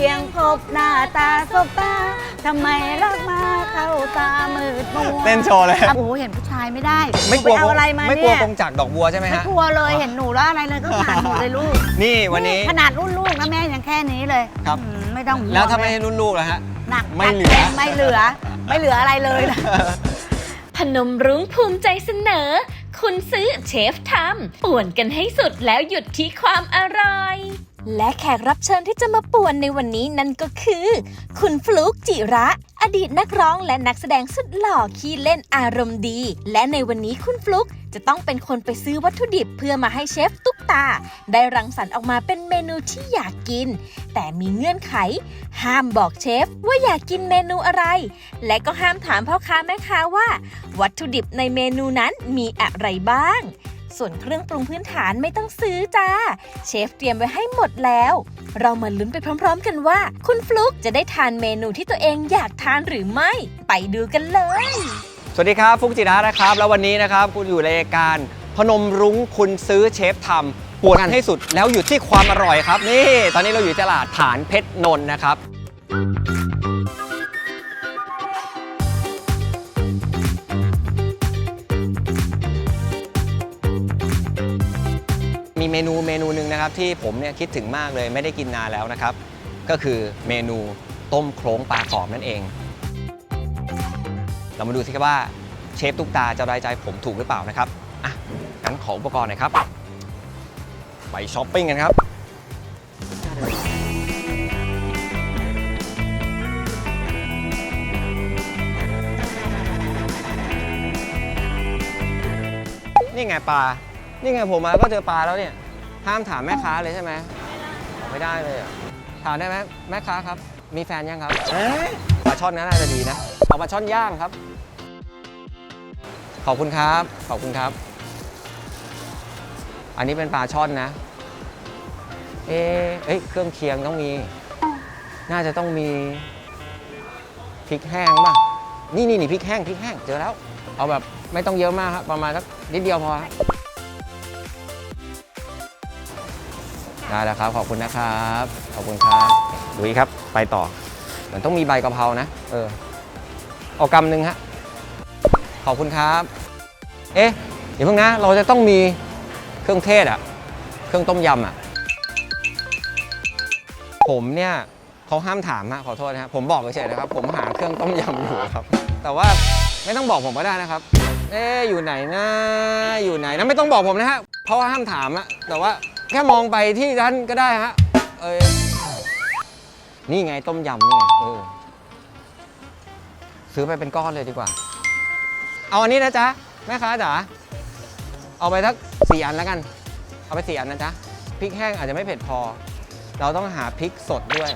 พียงพบหน้าตาสบตาทำไมรักมาเข้าตามืดมัวเต้นโชว์เลย โอ้โหเห็นผู้ชายไม่ได้ไม่กลัวหนูปเอาอะไรมาไม่กลัวเนี่ยกงจากดอกบัวใช่ไหมไม่ฮะ กลัวเลยเห็นหนูแล้วอะไรเลยก็ผ่านหมดเลยลูกนี่วันนี้ ขนาดรุ่นลูกนะแม่ยังแค่นี้เลยครับ อืมไม่ต้องห่วงแล้วถ้าไม่ให้รุ่นลูกล่ะฮะ หนักไม่เหลือไม่เหลือ ไม่เหลืออะไรเลยนะ พนมรุ้งภูมิใจเสนอ คุณซื้อเชฟทำป่วนกันให้สุดแล้วหยุดที่ความอร่อย และแขกรับเชิญที่จะมาป่วนในวันนี้นั่นก็คือ คุณฟลุกจิระ อดีตนักร้องและนักแสดงสุดหล่อขี้เล่นอารมณ์ดี และในวันนี้คุณฟลุกจะต้องเป็นคนไปซื้อวัตถุดิบเพื่อมาให้เชฟตุ๊กตา ได้รังสรรค์ออกมาเป็นเมนูที่อยากกิน แต่มีเงื่อนไข ห้ามบอกเชฟว่าอยากกินเมนูอะไร และก็ห้ามถามพ่อค้าแม่ค้าว่า วัตถุดิบในเมนูนั้นมีอะไรบ้าง ส่วนเครื่องปรุงพื้นฐานไม่ต้องซื้อจ้า เชฟเตรียมไว้ให้หมดแล้ว เรามาลุ้นไปพร้อม ๆ กันว่า คุณฟลุกจะได้ทานเมนูที่ตัวเองอยากทานหรือไม่ ไปดูกันเลย สวัสดีครับฟุกจิระนะครับ แล้ววันนี้นะครับคุณอยู่ในรายการพนมรุ้งคุณซื้อเชฟทำปวดกันให้สุดแล้วอยู่ที่ความอร่อยครับ นี่ ตอนนี้เราอยู่ตลาดฐานเพชรนนท์นะครับ มีเมนูเมนูหนึ่งนะครับที่ผมเนี่ยคิดถึงมากเลยไม่ได้กินนานแล้วนะครับ ก็คือเมนูต้มโครงปลากรอบนั่นเอง เรามาดูสิครับว่าเชฟตุ๊กตาจะรายใจผมถูกหรือเปล่านะครับอะงั้นขออุปกรณ์หน่อยครับ ไปช้อปปิ้งกันครับนี่ไงปลา นี่ไงผมมาก็เจอปลาแล้วเนี่ย ห้ามถามแม่ค้าเลยใช่ไหมไม่ได้เลยเหรอถามได้ไหมแม่ค้าครับ มีแฟนยังครับปลาช่อนน่าจะดีนะ เอาปลาช่อนย่างครับ ขอบคุณครับ ขอบคุณครับ อันนี้เป็นปลาช่อนนะ เอะเอ้ยเครื่องเคียงต้องมี น่าจะต้องมีพริกแห้งป่ะ นี่นี่นี่พริกแห้งพริกแห้งเจอแล้ว เอาแบบไม่ต้องเยอะมากครับประมาณสักนิดเดียวพอ ได้แล้วครับ ขอบคุณนะครับ ขอบคุณครับดูอีกครับ ไปต่อมันต้องมีใบกะเพรานะ เออ เอากำหนึ่งฮะ ขอบคุณครับ เอ๊ะเดี๋ยวเพิ่งนะ เราจะต้องมีเครื่องเทศอะเครื่องต้มยำอะผมเนี่ยเขาห้ามถามฮะขอโทษนะครับผมบอกเฉยๆนะครับ ผมหาเครื่องต้มยำอยู่ครับ แต่ว่าไม่ต้องบอกผมก็ได้นะครับ เอ๊ะอยู่ไหนนะ อยู่ไหนนะไม่ต้องบอกผมนะฮะเพราะว่าห้ามถามอะแต่ว่า แค่มองไปที่ท่านก็ได้ฮะเอยนี่ไงต้มยำนี่ไงเออซื้อไปเป็นก้อนเลยดีกว่า เอาอันนี้นะจ๊ะแม่ค้าจ๋าเอาไปสักสี่อันแล้วกัน เอาไปสี่อันนะจ๊ะพริกแห้งอาจจะไม่เผ็ดพอ เราต้องหาพริกสดด้วย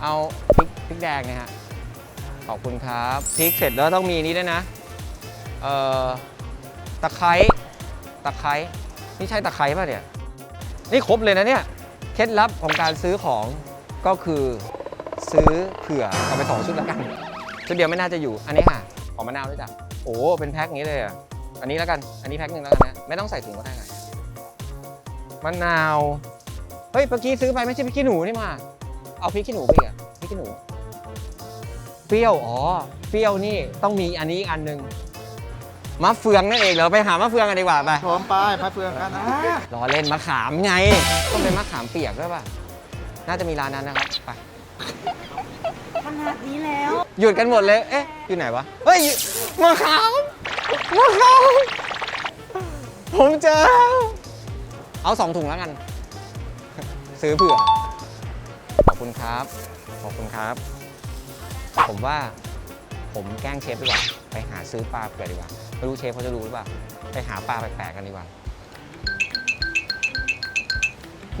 เอาพริกพริกแดงนะฮะขอบคุณครับพริกเสร็จแล้วต้องมีนี้ด้วยนะเอ่อตะไคร้ตะไคร้ นี่ใช่ตะไคร้ป่ะเนี่ย นี่ครบเลยนะเนี่ย เคล็ดลับของการซื้อของก็คือซื้อเผื่อเอาไปสองชุดแล้วกัน ชุดเดียวไม่น่าจะอยู่ อันนี้ค่ะหอมมะนาวด้วยจ้ะ โอ้ เป็นแพ็คอย่างนี้เลยอะ อันนี้แล้วกัน อันนี้แพ็คหนึ่งแล้วกันนะ ไม่ต้องใส่ถุงก็ได้ค่ะมะนาว เฮ้ย เมื่อกี้ซื้อไปไม่ใช่พริกขี้หนูนี่มา เอาพริกขี้หนูไปอีกอะพริกขี้หนู เปรี้ยว อ๋อ เปรี้ยวนี่ต้องมีอันนี้อีกอันหนึ่ง มะเฟืองนั่นเองเดี๋ยวไปหามะเฟืองกันดีกว่าไปพร้อมไปพระเฟืองกันนะรอเล่นมะขามไงต้องเป็นมะขามเปียกด้วยป่ะน่าจะมีร้านนั้นนะครับไปขนาดนี้แล้ว หยุดกันหมดเลยเอ๊ะอยู่ไหนวะเฮ้ยมะขามมะขามผมเจอแล้วเอาสองถุงแล้วกัน ซื้อเผื่อขอบคุณครับขอบคุณครับ ผมว่าผมแกล้งเชฟดีกว่า ไปหาซื้อปลาเผื่อดีกว่าไม่รู้เชฟเขาจะรู้หรือเปล่าไปหาปลาแปลกๆกันดีกว่า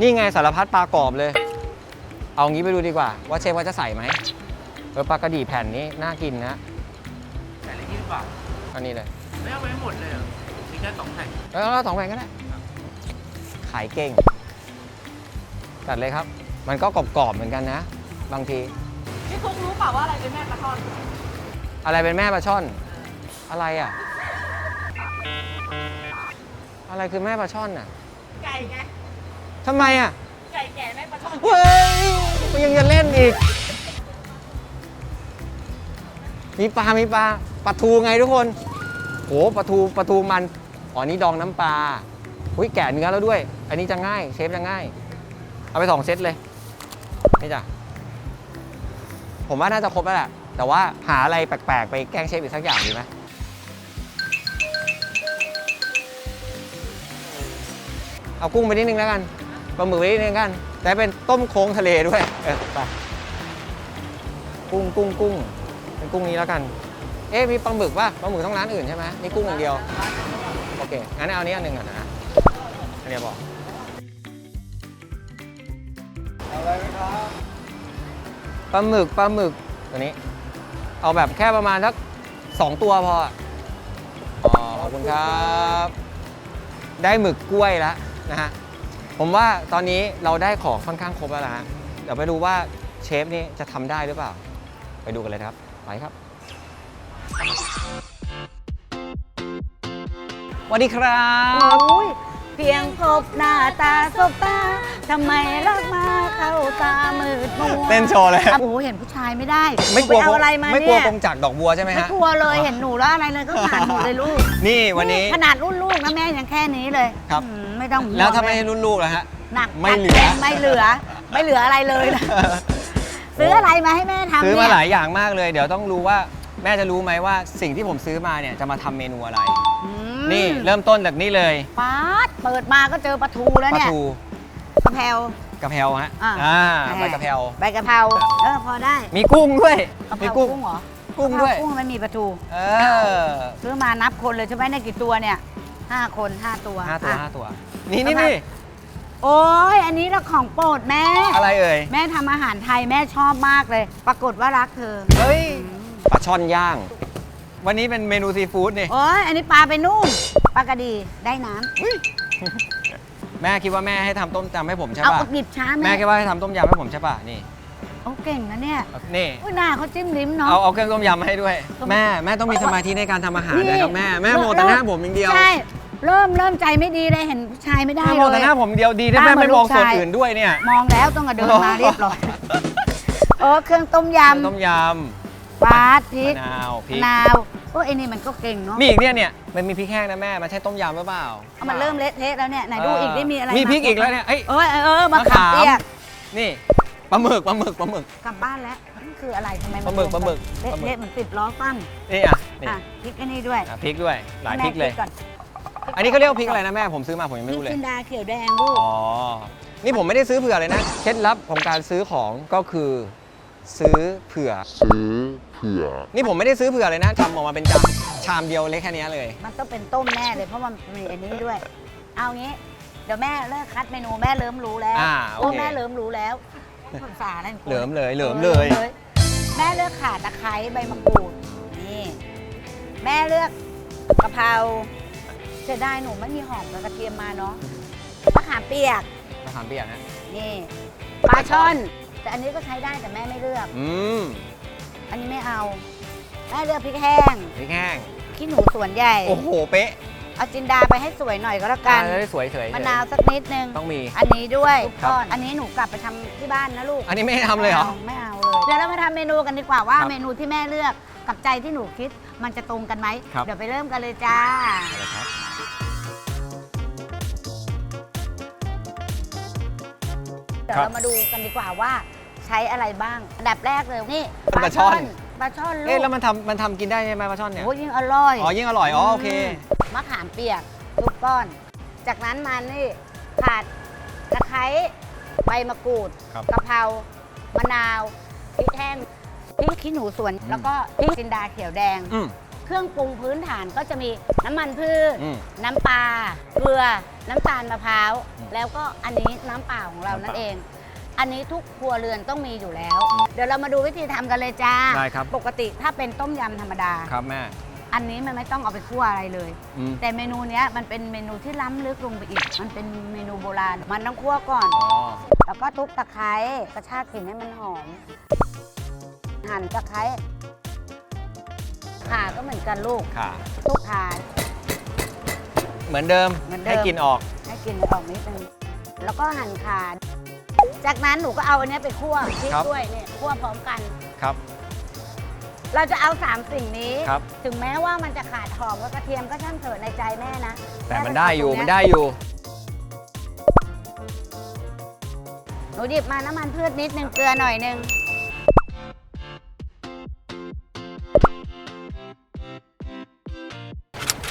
นี่ไงสารพัดปลากรอบเลย เอางี้ไปดูดีกว่า ว่าเชฟว่าจะใส่ไหมเออปลากระดีแผ่นนี้น่ากินนะแต่ละยี่สิบบาทอันนี้เลยไม่เอาไปหมดเลยเหรอมีแค่สองแผ่นเออเอาสองแผ่นก็ได้ขายเก่งจัดเลยครับ มันก็กรอบๆเหมือนกันนะ บางทีพี่ฟุกรู้เปล่าว่าอะไรเป็นแม่ปลาทอดอะไรเป็นแม่ปลาช่อน อะไรอะ อะไรคือแม่ปลาช่อนอะ ไก่ไง ทำไมอะ ไก่แก่แม่ปลาเฮ้ยมันยังจะเล่นอีก มีปลา มีปลา ปลาทูไงทุกคน โห ปลาทู ปลาทูมัน อ๋อ นี่ดองน้ำปลา อุ้ยแกะเนื้อแล้วด้วย อันนี้จะง่าย เชฟจะง่าย เอาไปสองเซตเลย นี่จ้ะ ผมว่าน่าจะครบแล้วแหละ แต่ว่าหาอะไรแปลกๆ ไปแกล้งเชฟอีกสักอย่างดีไหม เอากุ้งไปนิดนึงแล้วกันปลาหมึกไปนิดนึงกัน แต่เป็นต้มโค้งทะเลด้วยเออไปกุ้งกุ้งกุ้งเป็นกุ้งนี้แล้วกัน เอ๊ะมีปลาหมึกป่ะปลาหมึกต้องร้านอื่นใช่ไหมนี่กุ้งอย่างเดียวโอเคงั้นเอาอันนี้อันหนึ่งก่อนนะอันนี้บอกปลาหมึกปลาหมึกตัวนี้ เอาแบบแค่ประมาณสักสองตัวพออะอ๋อขอบคุณครับ ได้หมึกกล้วยแล้ว นะฮะผมว่าตอนนี้เราได้ของค่อนข้างครบแล้วนะฮะเดี๋ยวไปดูว่าเชฟนี่จะทำได้หรือเปล่า ไปดูกันเลยนะครับไปครับสวัสดีครับ โอ้ยเพียงพบหน้าตาสบตาทำไมรักมาเข้าตามืดมัวเต้นโชว์เลย โอ้โหเห็นผู้ชายไม่ได้ไม่กลัวหนูไปเอาอะไรมาไม่กลัวเนี่ยกงจากดอกบัวใช่ไหมไม่ฮะ กลัวเลยเห็นหนูแล้วอะไรเลยก็ผ่านหมดเลยลูกนี่วันนี้ ขนาดรุ่นลูกนะแม่ยังแค่นี้เลยครับ อืมไม่ ต้องห่วงแล้วถ้าไม่ให้รุ่นลูกล่ะฮะ หนักไม่เหลือไม่เหลือ ไม่เหลืออะไรเลยนะซื้ออะไรมาให้แม่ทำซื้อเนี่มายหลายอย่างมากเลย เดี๋ยวต้องรู้ว่าแม่จะรู้ไหมว่าสิ่งที่ผมซื้อมาเนี่ยจะมาทำเมนูอะไรอืมนี่เริ่มต้นจากนี่เลยป๊าดเปิดมาก็เจอปลาทูแล้วปลาเนี่ยทูกระเพรากระเพราฮะอ่า อ่าใบกระเพรา ใบกะเพราเออพอได้มีกุ้งด้วยกะเพมีรากุ้ง กุ้งเหรอกุ้งด้วย กะเพรากุ้งไม่มีปลาทู เออ ซื้อมานับคนเลยใช่ไหมในกี่ตัวเนี่ย ห้าคนห้าตัวห้าตัวอะห้าตัว นี่นี่กะเพรานี่โอ้ยอันนี้ละของโปรดแม่ อะไรเอ่ย แม่ทำอาหารไทยแม่ชอบมากเลย ปรากฏว่ารักเธอเฮ้ยปลาช่อนย่าง วันนี้เป็นเมนูซีฟู้ดนี่ โอ้ยอันนี้ปลาไปนุ่มปลากระดีได้น้ำแม่คิดว่าแม่ให้ทำต้มยำให้ผมใช่เอาป่ะหยิบช้าแม่แม่คิดว่าให้ทำต้มยำให้ผมใช่ป่ะ นี่ โอ้เก่งนะเนี่ยนี่อุ้ยหน้าเขาจิ้มลิ้มเนาะ เอาเอาเครื่องต้มยำมาให้ด้วย แม่แม่ต้องมีสมาธิในการทำอาหารนะครับแม่แม่โมแต่หน้าผมอย่างเดียวใช่ เริ่มเริ่มใจไม่ดีเลยเห็นผู้ชายไม่ได้แม่เลโมแต่ย หน้าผมอย่างเดียวดีที่แม่ตามเหมืไม่อนมองลูกส่วนชายอื่นด้วยเนี่ย มองแล้วต้องกระเดินมาเรียบร้อยโอ้เครื่องต้มเครื่องยำต้มยปลาพริำกมะนาวพริมะกนาวโอ้ไอ้นี่มันก็เก่งเนาะมีอีกเนี่ยเนี่ยมันมีพริกแห้งนะแม่มันใช่ต้มยำหรือเปล่าเอามันเริ่มเละเทะแล้วเนี่ยไหนดูอีกได้มีอะไรมีพริกอีกแล้วเนี่ยเอ้ย เออเออเออมะมะขาขามมเปียกนี่ป ลาหมึกปลาหมึกปลาหมึก กลับบ้านแล้วนี่คืออะไรทำไมปลาหมึกปลาหมึก เละปลาหมึกเทะเหมือนติดล้อตั้งนี่อะนี่อะพริกอันนี้ด้วยอะพริกด้วยหลายพริกเลย แม่ก่อนอันนี้เขาเรียกว่าพริกอะไรนะแม่ผมซื้อมาผมยังพริไม่กรู้เลย จินดาเขียวแดงลูกอ๋อ นี่ผมไม่ได้ซื้อเผื่อเลยนะ เคล็ดลับของการซื้อของก็คือซื้อเผื่อ ซื้อเผื่อ นี่ผมไม่ได้ซื้อเผื่อเลยนะทำออกมาเป็นจานชามเดียวเล็กแค่เนี้ยเลย มันต้องเป็นต้มแน่เลยเพราะมันมีอันนี้ด้วย เอางี้ เดี๋ยวแม่เลิกคัดเมนูแม่เริ่มรู้แล้วอ่าโอเคโอ้แม่เริ่มรู้แล้ว ภาษาอะไรของคุณเหลิมเลยเหลิมเลย แม่เลือกข่าตะไคร้ใบมะกรูดนี่แม่เลือกกะเพราเสียดายหนูไม่มีหอมกับกระเทียมมาเนาะมะขามเปียกมะขามเปียกนะนี่ปลาช่อน แต่อันนี้ก็ใช้ได้แต่แม่ไม่เลือก อืมอันนี้ไม่เอาแม่เลือกพริกแห้งพริกแห้งขี้หนูส่วนใหญ่ โอ้โหเป๊ะ เอาจินดาไปให้สวยหน่อยก็แล้วกันอ่าจะได้สวยเฉยๆมะนาวสักนิดนึง ต้องมี อันนี้ด้วยครับ ก้อนอันนี้หนูกลับไปทำที่บ้านนะลูกอันนี้ไม่ให้ทำเลยเหรอ ไม่เอาเลยเดี๋ยวเรามาทำเมนูกันดีกว่าว่าครับเมนูที่แม่เลือกกับใจที่หนูคิดมันจะตรงกันไหมครับ เดี๋ยวไปเริ่มกันเลยจ้าเอาเลยครับเดี๋ยวครับเรามาดูกันดีกว่าว่าใช้อะไรบ้าง อันดับแรกเลยนี่ปลาช่อน ปลาช่อนลูเอ๊ะกแล้วมันทำมันทำกินได้ใช่ไหมปลาช่อนเนี่ยโอ้ยยิ่งอร่อยอ๋อยิ่งอร่อยอ๋อโอเค มมะขามเปียกทุกก้อน จากนั้นมานี่ขาดตะไคร้ใบมะกรูดครับ กะเพรามะนาวพริกแห้งพริกขี้หนูสวน แล้วก็พริกจินดาเขียวแดง อืม เครื่องปรุงพื้นฐานก็จะมีน้ำมันพืช อืมน้ำปลาเกลือ น้ำตาลมะพร้าวอืมแล้วก็อันนี้น้ำเปล่าของเราน้ำเปล่านั่นเอง อันนี้ทุกครัวเรือนต้องมีอยู่แล้ว เดี๋ยวเรามาดูวิธีทำกันเลยจ้า ได้ครับ ปกติถ้าเป็นต้มยำธรรมดา ครับแม่อันนี้มันไม่ต้องเอาไปคั่วอะไรเลย อืมแต่เมนูเนี้ยมันเป็นเมนูที่ล้ำลึกลงไปอีก มันเป็นเมนูโบราณ มันต้องคั่วก่อน อ๋อแล้วก็ทุบตะไคร้กระชากกลิ่นให้มันหอม หั่นตะไคร้ข่าก็เหมือนกันลูกค่ะ ทุกข่า เหมือนเดิม เหมือนเดิม ให้กินออก ให้กลิ่นมันออกนิดนึงแล้วก็หั่นข่า จากนั้นหนูก็เอาอันเนี้ยไปคั่วพริกครับ ด้วยเนี่ยคั่วพร้อมกัน ครับ เราจะเอาสามสิ่งนี้ ครับ ถึงแม้ว่ามันจะขาดหอมกับกระเทียมก็ช่างเถิดในใจแม่นะแต่มันได้อยู่แจะมันเาตรงได้เนี้อยู่ หนูหยิบมาน้ำมันพืชนิดนึงเกลือหน่อยนึง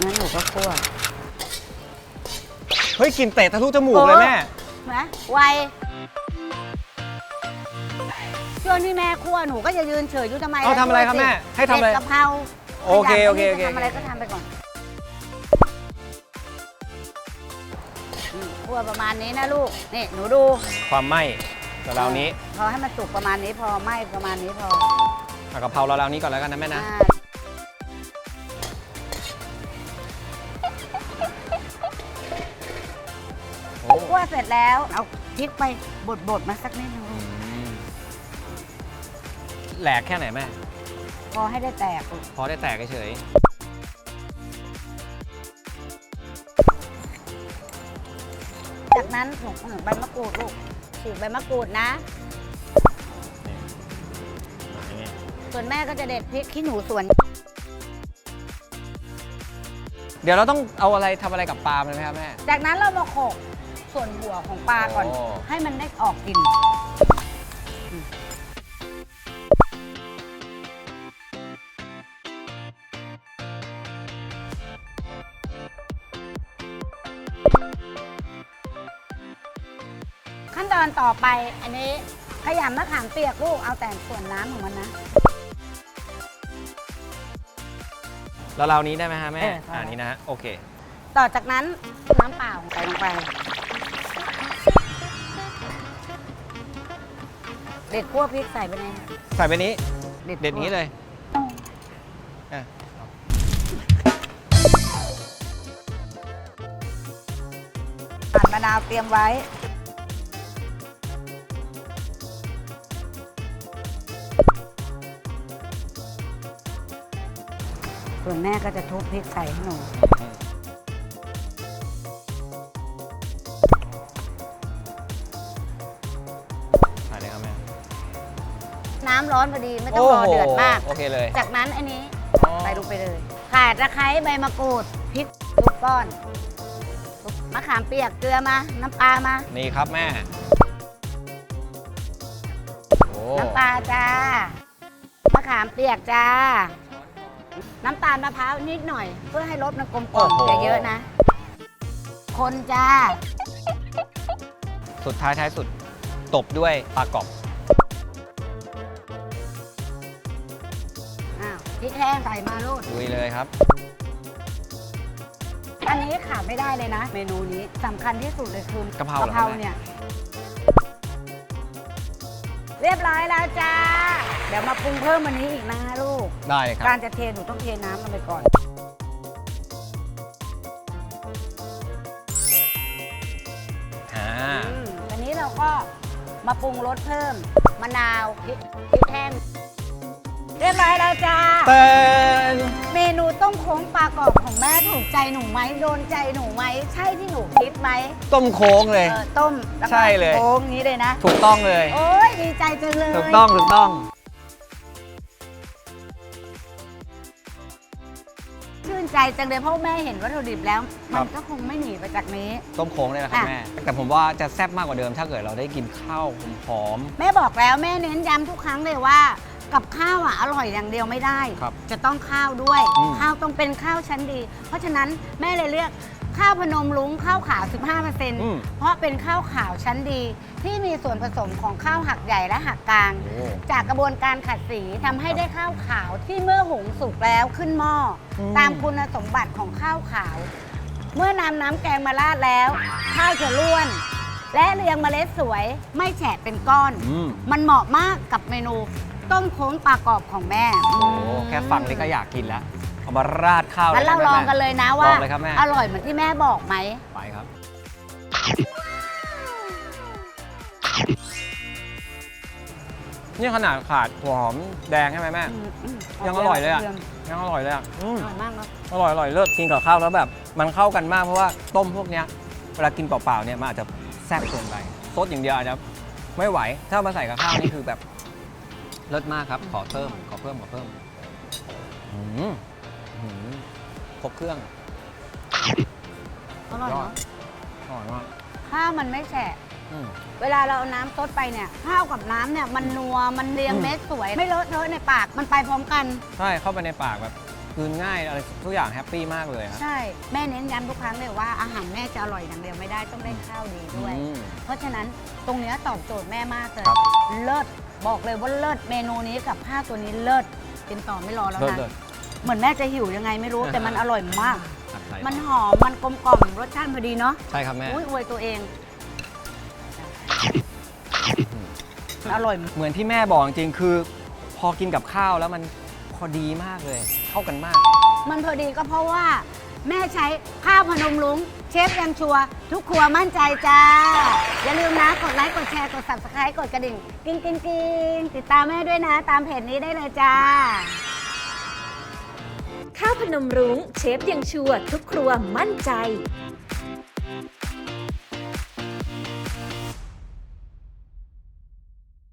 งั้นหนูก็คั่วเฮ้ยกลินเตะทะลุจมูกเลยแม่ นะไวช่ วงที่แม่คั่วหนูก็จะยืนเฉยอยู่ทำไมเอาทำอะไรครับแม่ให้ทำอะไรเด็ดกะเพราโอเคโอเคยากโอเค จะทำอะไรก็ทำไปก่อนอืมคั่วประมาณนี้นะลูก นี่หนูดูความไหม้ราวๆนี้พอให้มันสุกประมาณนี้พอไหม้ประมาณนี้พอเอากะเพราราวๆนี้ก่อนแล้วกันนะแม่นะ อ่าโอ้คั่วเสร็จแล้ว เอาพริกไปบดๆมาสักนิดนึงลูกอืม แหลกแค่ไหนแม่ พอให้ได้แตกลูกพอได้แตกเฉยจากนั้นหนูหนูใบมะกรูดลูกฉีกใบมะกรูดนะๆอย่างนี้ส่วนแม่ก็จะเด็ดพริกขี้หนูสวน เดี๋ยวเราต้องเอาอะไรทำอะไรกับปลามันไหมครับแม่ จากนั้นเรามาโขลกส่วนหัวของปลาก่อน โอ้ ให้มันได้ออกกลิ่น ขั้นตอนต่อไปอันนี้ขยำมะขามเปียกลูกเอาแต่ส่วนน้ำของมันนะ แล้วราวนี้ได้ไหมฮะแม่เออพออ่อ่านี้นะฮะโอเค ต่อจากนั้นน้ำเปล่าใส่ลงไป เด็ดขั้วพริกใส่ไปในใส่ไปนี้ เด็ดเด็ดนี้คั่วเลยอะปั่นมะนาวเตรียมไว้ ส่วนแม่ก็จะทุบพริกใส่ให้หนูใส่เลยครับแม่น้ำร้อนพอดีไม่ต้องรอเดือดมาก โอเคเลยจากนั้นอันนี้อ๋อใส่ลงไปเลย ข่าตะไคร้ใบมะกรูดพริกทุกก้อนมะขามเปียกเกลือมา น้ำปลามา นี่ครับแม่โอ้น้ำปลาจ้ามะขามเปียกจ้า น้ำตาลมะพร้าวนิดหน่อย เพื่อให้รสมันกลมกล่อมอย่าเยอะนะ คนจ้า สุดท้ายท้ายสุดตบด้วยปลากรอบอ้าวพริกแห้งใส่มาลูกลุยเลยครับ อันนี้ขาดไม่ได้เลยนะ เมนูนี้สำคัญที่สุดเลยคือกะเพราเหรอกะเพราแม่เนี่ย เรียบร้อยแล้วจ้า เดี๋ยวมาปรุงเพิ่มวันนี้อีกนะลูก ได้เลยครับการจะเทหนูต้องเทน้ำลงไปก่อน อ่า อืมอันนี้เราก็มาปรุงรสเพิ่ม มะนาวพริกพริกแห้งเรียบร้อยแล้วจ้า เต้นเม นูต้มโค้งปลากรอบของแม่ถูกใจหนูไหมโดนใจหนูไหมใช่ที่หนูคิดไหมต้มโค้งเลย เออต้มแล้วก็ใช่เลย โค้งนี้เลยนะ ถูกต้องเลย โอ้ยดีใจจังเลย ถูกต้องถูกต้อง ชื่นใจจังเลยเพราะแม่เห็นวัตถุดิบแล้ว ครัมันบก็คงไม่หนีไปจากนี้ ต้มโค้งเนี่ยนะครับอะ แม่ แต่ผมว่าจะแซ่บมากกว่าเดิมถ้าเกิดเราได้กินข้าวหอมแม่บอกแล้วแม่เน้นย้ำทุกครั้งเลยว่า กับข้าวอะอร่อยอย่างเดียวไม่ได้ ครับจะต้องข้าวด้วย อืม ข้าวต้องเป็นข้าวชั้นดี เพราะฉะนั้นแม่เลยเลือกข้าวพนมลุงข้าวขาว15%อืมเพราะเป็นข้าวขาวชั้นดี ที่มีส่วนผสมของข้าวหักใหญ่และหักกลาง โอ้ จากกระบวนการขัดสีทำให้ได้ข้าวขาวที่เมื่อหุงสุกแล้วขึ้นหม้ออม ตามคุณสมบัติของข้าวขาว เมื่อนำน้ำแกงมาราดแล้ว ข้าวจะล้วน และเรียงเมล็ดสวยไม่แฉะเป็นก้อน อืม มันเหมาะมากกับเมนู ต้มโค้งปลากรอบของแม่โอ้แค่ฟังนี่ก็อยากกินแล้วเอามาราดข้าวงั้นเราได้ลไหมองกันเลยนะว่า ลองเลยครับแม่อร่อยเหมือนที่แม่บอกไหม ไปครับ นี่ขนาดขาดหัวหอมแดงใช่ไหมแม่อืมอืมยังอร่อยเลยอะดืนยังอร่อยเลยอะอืม อร่อยมากเนาะอร่อยอร่อยเลิศกินกับข้าวแล้วแบบมันเข้ากันมากเพราะว่าต้มพวกเนี้ยเวลากินเปล่าๆเนี่ยมันอาจจะแซ่บเกินไปซดอย่างเดียวอาจจะไม่ไหว ถ้ามาใส่กับข้าวนี่คือแบบ เลิศมากครับ ขอเพิ่ม ขอเพิ่ม ขอเพิ่มอืมอืมครบเครื่องอร่อยยอดเนาะอร่อยมากข้าวมันไม่แฉะ อืม เวลาเราเอาน้ำซดไปเนี่ยข้าวกับน้ำเนี่ยมันนัวมันเรียงอืม เม็ดสวย ไม่เลอะเทอะในปากมันไปพร้อมกัน ใช่เข้าไปในปากแบบกลืนง่ายอะไรทุกอย่างแฮปปี้มากเลยครับใช่ แม่เน้นย้ำทุกครั้งเลยว่าอาหารแม่จะอร่อยอย่างเดียวไม่ได้ต้องได้ข้าวดีด้วย อืม เพราะฉะนั้นตรงเนี้ยตอบโจทย์แม่มากเลยครับเลิศ บอกเลยว่าเลิศเมนูนี้กับข้าวตัวนี้เลิศกินต่อไม่รอแล้วเลิศนะเลิศเหมือนแม่จะหิวยังไงไม่รู้แต่มันอร่อยมากผัดไทยมันหอม มันกลมกล่อมรสชาติพอดีเนาะใช่ครับแม่อุ้ยอวยตัวเองอร่อยเหมือนที่แม่บอกจริงๆคือ พอกินกับข้าวแล้วมันพอดีมากเลย เข้ากันมาก มันพอดีก็เพราะว่า แม่ใช้ข้าวพนมลุงเชฟยังชัวร์ทุกครัวมั่นใจจ้า อย่าลืมนะ กดไลค์กดแชร์กด subscribe กดกระดิ่งกิ้งกิ้งกิ้งติดตามแม่ด้วยนะ ตามเพจนี้ได้เลยจ้า ข้าวพนมรุ้งเชฟยังชัวร์ทุกครัวมั่นใจ